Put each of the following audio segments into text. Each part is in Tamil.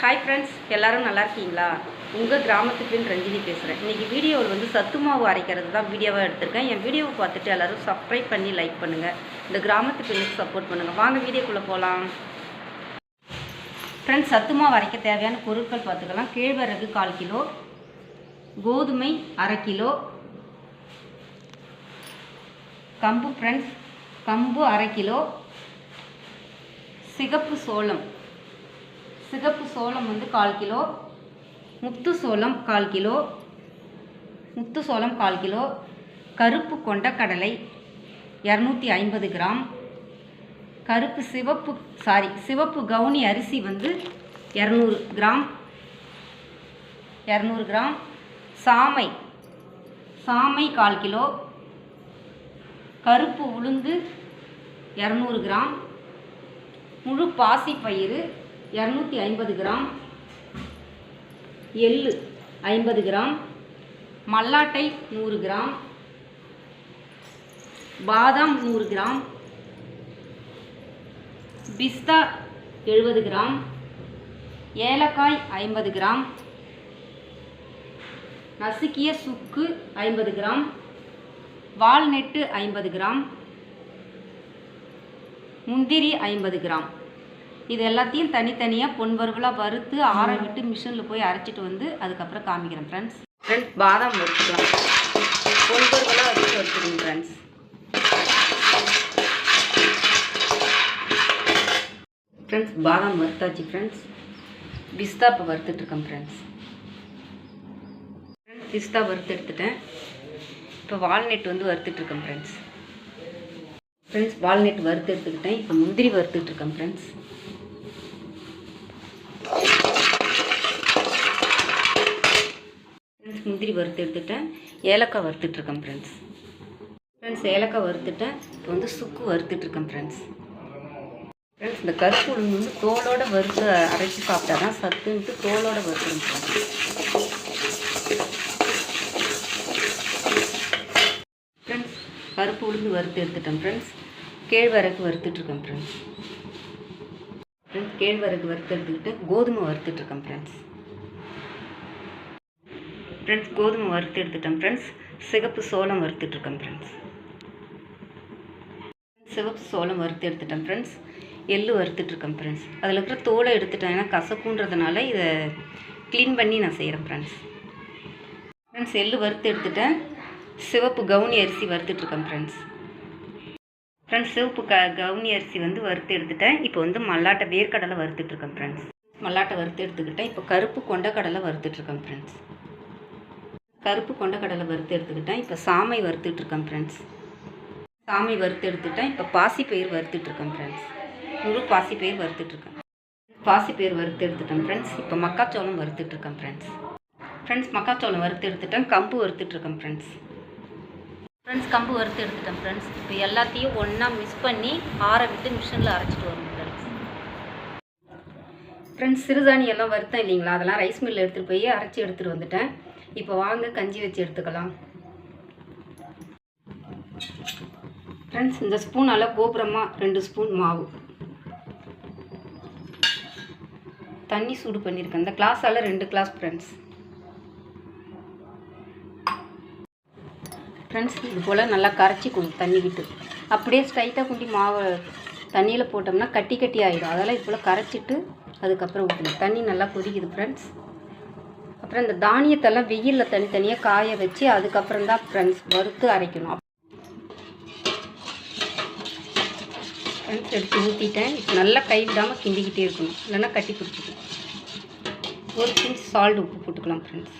ஹாய் ஃப்ரெண்ட்ஸ் எல்லோரும் நல்லா இருக்கீங்களா? உங்கள் கிராமத்து பெண் ரஞ்சினி பேசுகிறேன் இன்றைக்கி வீடியோவில் வந்து சத்து மாவு அரைக்கிறது தான் வீடியோவாக எடுத்திருக்கேன். என் வீடியோவை பார்த்துட்டு எல்லோரும் சப்ஸ்கிரைப் பண்ணி லைக் பண்ணுங்கள் இந்த கிராமத்து பெண்ணுக்கு சப்போர்ட் பண்ணுங்கள் வாங்க வீடியோக்குள்ளே போகலாம் ஃப்ரெண்ட்ஸ் சத்து மாவு அரைக்க தேவையான பொருட்கள் பார்த்துக்கலாம். கேழ்வரகு கால் கிலோ கோதுமை அரை கிலோ கம்பு ஃப்ரெண்ட்ஸ் கம்பு அரை கிலோ சிகப்பு சோளம். சிகப்பு சோளம் வந்து கால் கிலோ முத்து சோளம் கால் கிலோ முத்து சோளம் கால் கிலோ கருப்பு கொண்டக்கடலை இரநூத்தி ஐம்பது கிராம் கருப்பு சிவப்பு சாரி சிவப்பு கவுனி அரிசி வந்து இரநூறு கிராம் இரநூறு கிராம் சாமை சாமை கால் கிலோ கருப்பு உளுந்து இரநூறு கிராம் முழு பாசிப்பயிறு இரநூத்தி ஐம்பது கிராம். எள்ளு ஐம்பது கிராம். மல்லாட்டை நூறு கிராம். பாதாம் நூறு கிராம். பிஸ்தா எழுபது கிராம். ஏலக்காய் ஐம்பது கிராம். நசுக்கிய சுக்கு ஐம்பது கிராம். வால்நெட்டு ஐம்பது கிராம். முந்திரி ஐம்பது கிராம். இது எல்லாத்தையும் தனித்தனியாக பொன்வறுவலாக வறுத்து ஆற விட்டு மிஷினில் போய் அரைச்சிட்டு வந்து அதுக்கப்புறம் காமிக்கிறேன் ஃப்ரெண்ட்ஸ் ஃப்ரெண்ட்ஸ் பாதாம் வறுத்துக்கலாம் பொன்வறுவலாக வறுத்து வறுத்துக்கணும் ஃப்ரெண்ட்ஸ் ஃப்ரெண்ட்ஸ் பாதாம் வறுத்தாச்சு ஃப்ரெண்ட்ஸ் பிஸ்தா இப்போ வறுத்துட்ருக்கேன் ஃப்ரெண்ட்ஸ் ஃப்ரெண்ட்ஸ் பிஸ்தா வறுத்து எடுத்துட்டேன். இப்போ வால்நெட் வந்து வறுத்துட்ருக்கேன் ஃப்ரெண்ட்ஸ் ஃப்ரெண்ட்ஸ் வால்நெட் வறுத்து எடுத்துக்கிட்டேன். இப்போ முந்திரி வறுத்துட்ருக்கேன் ஃப்ரெண்ட்ஸ் ஃப்ரெண்ட்ஸ் முந்திரி வறுத்து எடுத்துட்டேன். ஏலக்காய் வறுத்துட்ருக்கேன் ஃப்ரெண்ட்ஸ் ஃப்ரெண்ட்ஸ் ஏலக்காய் வறுத்துட்டேன். இப்போ வந்து சுக்கு வறுத்துட்ருக்கேன் ஃப்ரெண்ட்ஸ் ஃப்ரெண்ட்ஸ் இந்த கருப்பு உளுந்து வந்து தோலோட வறுத்து அரைச்சி சாப்பிட்டா தான் சத்துன்ட்டு தோலோட வறுத்துருங்க ஃப்ரெண்ட்ஸ் கருப்பு உளுந்து வறுத்து எடுத்துட்டேன் ஃப்ரெண்ட்ஸ் கேழ்வரகு வறுத்துட்ருக்கேன் ஃப்ரெண்ட்ஸ் ஃப்ரெண்ட்ஸ் கேழ்வரகு வறுத்து எடுத்துக்கிட்டு கோதுமை வறுத்துட்ருக்கேன் ஃப்ரெண்ட்ஸ் ஃப்ரெண்ட்ஸ் கோதுமை வறுத்து எடுத்துட்டேன் ஃப்ரெண்ட்ஸ் சிகப்பு சோளம் வறுத்துட்ருக்கேன் ஃப்ரெண்ட்ஸ் சிவப்பு சோளம் வறுத்து எடுத்துட்டேன் ஃப்ரெண்ட்ஸ் எள்ளு வறுத்துட்ருக்கேன் ஃப்ரெண்ட்ஸ் அதில் இருக்கிற தோலை எடுத்துட்டேன் ஏன்னா கசப்புன்றதுனால இதை க்ளீன் பண்ணி நான் செய்கிறேன் ஃப்ரெண்ட்ஸ் ஃப்ரெண்ட்ஸ் எள்ளு வறுத்து எடுத்துட்டேன். சிவப்பு கவுனி அரிசி வறுத்துட்ருக்கேன் ஃப்ரெண்ட்ஸ் ஃப்ரெண்ட்ஸ் சிவப்பு க கவுனி அரிசி வந்து வறுத்து எடுத்துட்டேன். இப்போ வந்து மல்லாட்டை வேர்க்கடலை வறுத்துட்ருக்கேன் ஃப்ரெண்ட்ஸ் மல்லாட்டை வறுத்து எடுத்துக்கிட்டேன். இப்போ கருப்பு கொண்டக்கடலை வறுத்துட்ருக்கேன் ஃப்ரெண்ட்ஸ் கருப்பு கொண்டக்கடலை வறுத்து எடுத்துக்கிட்டேன். இப்போ சாமை வறுத்துட்ருக்கேன் ஃப்ரெண்ட்ஸ் சாமை வறுத்து எடுத்துட்டேன் இப்போ பாசிப்பயிர் வறுத்துட்ருக்கேன் ஃப்ரெண்ட்ஸ் முழு பாசிப்பயிர் வறுத்துட்ருக்கேன் பாசிப்பயிர் வறுத்து எடுத்துட்டேன் ஃப்ரெண்ட்ஸ் இப்போ மக்காச்சோளம் வறுத்துட்ருக்கேன் ஃப்ரெண்ட்ஸ் ஃப்ரெண்ட்ஸ் மக்காச்சோளம் வறுத்து எடுத்துட்டேன். கம்பு வறுத்துட்ருக்கேன் ஃப்ரெண்ட்ஸ் ஃப்ரெண்ட்ஸ் கம்பு வறுத்து எடுத்துட்டேன் ஃப்ரெண்ட்ஸ் இப்போ எல்லாத்தையும் ஒன்றா மிக்ஸ் பண்ணி ஆற விட்டு மிஷினில் அரைச்சிட்டு வரணும் ஃப்ரெண்ட்ஸ் ஃப்ரெண்ட்ஸ் சிறுதானியெல்லாம் வறுத்தேன் இல்லைங்களா? அதெல்லாம் ரைஸ் மில்லில் எடுத்துகிட்டு போய் அரைச்சி எடுத்துகிட்டு வந்துட்டேன். இப்போ வாங்க கஞ்சி வச்சு எடுத்துக்கலாம். ஃப்ரெண்ட்ஸ் இந்த ஸ்பூனால் கோபுரமாக ரெண்டு ஸ்பூன் மாவு. தண்ணி சூடு பண்ணியிருக்கேன் இந்த கிளாஸால் ரெண்டு கிளாஸ் ஃப்ரெண்ட்ஸ் ஃப்ரெண்ட்ஸ் இது போல் நல்லா கரைச்சி கொடு தண்ணி விட்டு அப்படியே ஸ்ட்ரைட்டாக குண்டி மாவை தண்ணியில் போட்டோம்னா கட்டி கட்டி ஆகிடும் அதெல்லாம் இது போல் கரைச்சிட்டு அதுக்கப்புறம் ஊற்றணும் தண்ணி நல்லா கொதிக்குது ஃப்ரெண்ட்ஸ் அப்புறம் இந்த தானியத்தெல்லாம் வெயிலில் தனித்தனியாக காய வச்சு அதுக்கப்புறம் தான் ஃப்ரெண்ட்ஸ் வறுத்து அரைக்கணும். ஃப்ரெண்ட்ஸ் எடுத்து ஊற்றிட்டேன் நல்லா கை விடாமல் கிண்டிக்கிட்டே இருக்கணும். இல்லைன்னா கட்டி பிடிச்சிக்கணும் ஒரு பிஞ்ச் சால்ட் உப்பு போட்டுக்கலாம் ஃப்ரெண்ட்ஸ்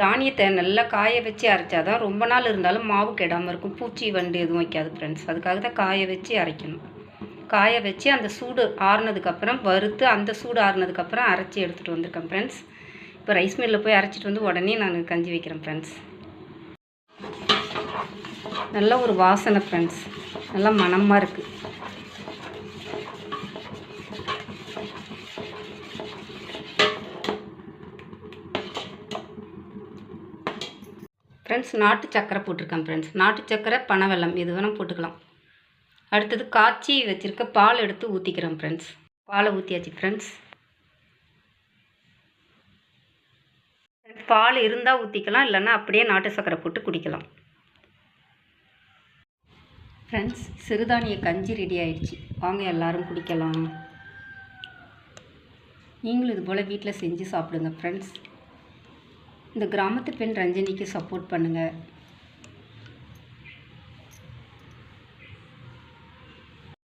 தானியத்தை நல்லா காய வச்சு அரைச்சாதான் ரொம்ப நாள் இருந்தாலும் மாவு கெடாமல் இருக்கும். பூச்சி வண்டு எதுவும் வைக்காது ஃப்ரெண்ட்ஸ் அதுக்காக தான் காய வச்சு அரைக்கணும். காய வச்சு அந்த சூடு ஆறுனதுக்கப்புறம் வறுத்து அந்த சூடு ஆறுனதுக்கப்புறம் அரைச்சி எடுத்துகிட்டு வந்திருக்கேன் ஃப்ரெண்ட்ஸ் இப்போ ரைஸ் மில்லில் போய் அரைச்சிட்டு வந்து உடனே நான் கஞ்சி வைக்கிறேன் ஃப்ரெண்ட்ஸ் நல்ல ஒரு வாசனை ஃப்ரெண்ட்ஸ் நல்லா மணமாக இருக்குது ஃப்ரெண்ட்ஸ் நாட்டு சக்கரை போட்டிருக்கேன் ஃப்ரெண்ட்ஸ் நாட்டு சக்கரை பனை வெல்லம் எது வேணால் போட்டுக்கலாம். அடுத்தது காய்ச்சி வச்சுருக்க பால் எடுத்து ஊற்றிக்கிறோம் ஃப்ரெண்ட்ஸ் பாலை ஊற்றியாச்சு ஃப்ரெண்ட்ஸ் பால் இருந்தால் ஊற்றிக்கலாம் இல்லைன்னா அப்படியே நாட்டு சர்க்கரை போட்டு குடிக்கலாம். ஃப்ரெண்ட்ஸ் சிறுதானிய கஞ்சி ரெடி ஆயிடுச்சு. வாங்க எல்லாரும் குடிக்கலாம். நீங்களும் இது போல் வீட்டில் செஞ்சு சாப்பிடுங்க ஃப்ரெண்ட்ஸ் இந்த கிராமத்து பெண் ரஞ்சனிக்கு சப்போர்ட் பண்ணுங்கள்